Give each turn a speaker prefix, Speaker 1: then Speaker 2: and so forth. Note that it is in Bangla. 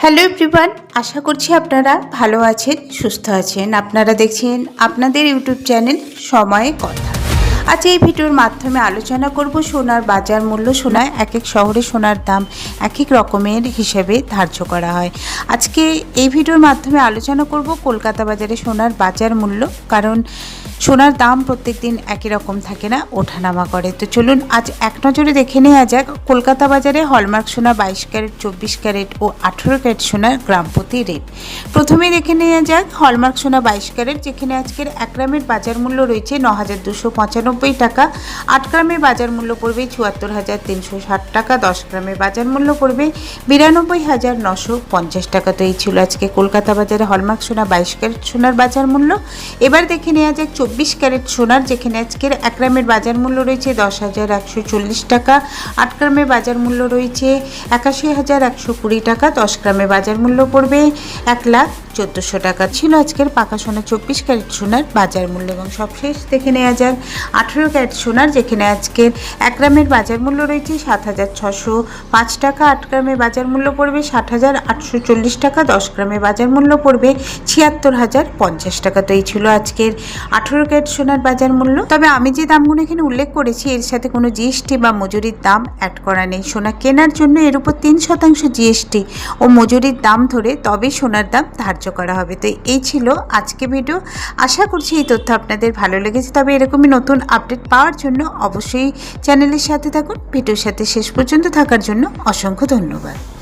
Speaker 1: হ্যালো এভরিওয়ান আশা করছি আপনারা ভালো আছেন, সুস্থ আছেন। আপনারা দেখছেন আপনাদের ইউটিউব চ্যানেল সময়ে কথা। আজ এই ভিডিওর মাধ্যমে আলোচনা করব সোনার বাজার মূল্য সোনায় এক এক শহরে সোনার দাম এক এক রকমের হিসেবে ধার্য করা হয়। আজকে এই ভিডিওর মাধ্যমে আলোচনা করব কলকাতা বাজারে সোনার বাজার মূল্য, কারণ সোনার দাম প্রত্যেক দিন একই রকম থাকে না, ওঠানামা করে। তো চলুন আজ এক নজরে দেখে নেওয়া যাক, কলকাতা বাজারে হলমার্ক সোনা বাইশ ক্যারেট, চব্বিশ ক্যারেট ও আঠেরো ক্যারেট সোনার গ্রাম প্রতি রেট। প্রথমে দেখে নেওয়া যাক হলমার্ক সোনা বাইশ ক্যারেট, যেখানে আজকের এক গ্রামের বাজার মূল্য রয়েছে ন হাজার দুশো টাকা। আট গ্রামের বাজার মূল্য পড়বে চুয়াত্তর হাজার তিনশো ষাট টাকা, দশ গ্রামের বাজার মূল্য পড়বে বিরানব্বই হাজার নশো পঞ্চাশ টাকা। তো এই ছিল আজকে কলকাতা বাজারে হলমার্ক সোনা, বাইশ ক্যারেট সোনার বাজার মূল্য। এবার দেখে নেওয়া যাক চব্বিশ ক্যারেট সোনার, যেখানে আজকের এক গ্রামের বাজার মূল্য রয়েছে দশ হাজার একশো চল্লিশ টাকা, আট গ্রামের বাজার মূল্য রয়েছে একাশি হাজার একশো কুড়ি টাকা, দশ গ্রামের বাজার মূল্য পড়বে এক লাখ চোদ্দোশো টাকা ছিল আজকের পাকা সোনা, চব্বিশ ক্যারেট সোনার বাজার মূল্য এবং সবশেষ দেখে নেওয়া যাক। আঠেরো ক্যারেট সোনার যেখানে আজকের এক গ্রামের বাজার মূল্য রয়েছে সাত হাজার ছশো পাঁচ টাকা, আট গ্রামের বাজার মূল্য পড়বে ষাট হাজার আটশো চল্লিশ টাকা, দশ গ্রামের বাজার মূল্য পড়বে ছিয়াত্তর হাজার পঞ্চাশ টাকা। তো এই ছিল আজকের আঠেরো ক্যারেট সোনার বাজার মূল্য। তবে আমি যে দামগুলো এখানে উল্লেখ করেছি, এর সাথে কোনো জিএসটি বা মজুরির দাম অ্যাড করা নেই। সোনা কেনার জন্য এর উপর তিন শতাংশ জিএসটি ও মজুরির দাম ধরে তবেই সোনার দাম ধার্য করা হবে। তো এই ছিল আজকে ভিডিও আশা করছি এই তথ্য আপনাদের ভালো লেগেছে। তবে এরকমই নতুন আপডেট পাওয়ার জন্য অবশ্যই চ্যানেলের সাথে থাকুন। ভিডিওর সাথে শেষ পর্যন্ত থাকার জন্য অসংখ্য ধন্যবাদ।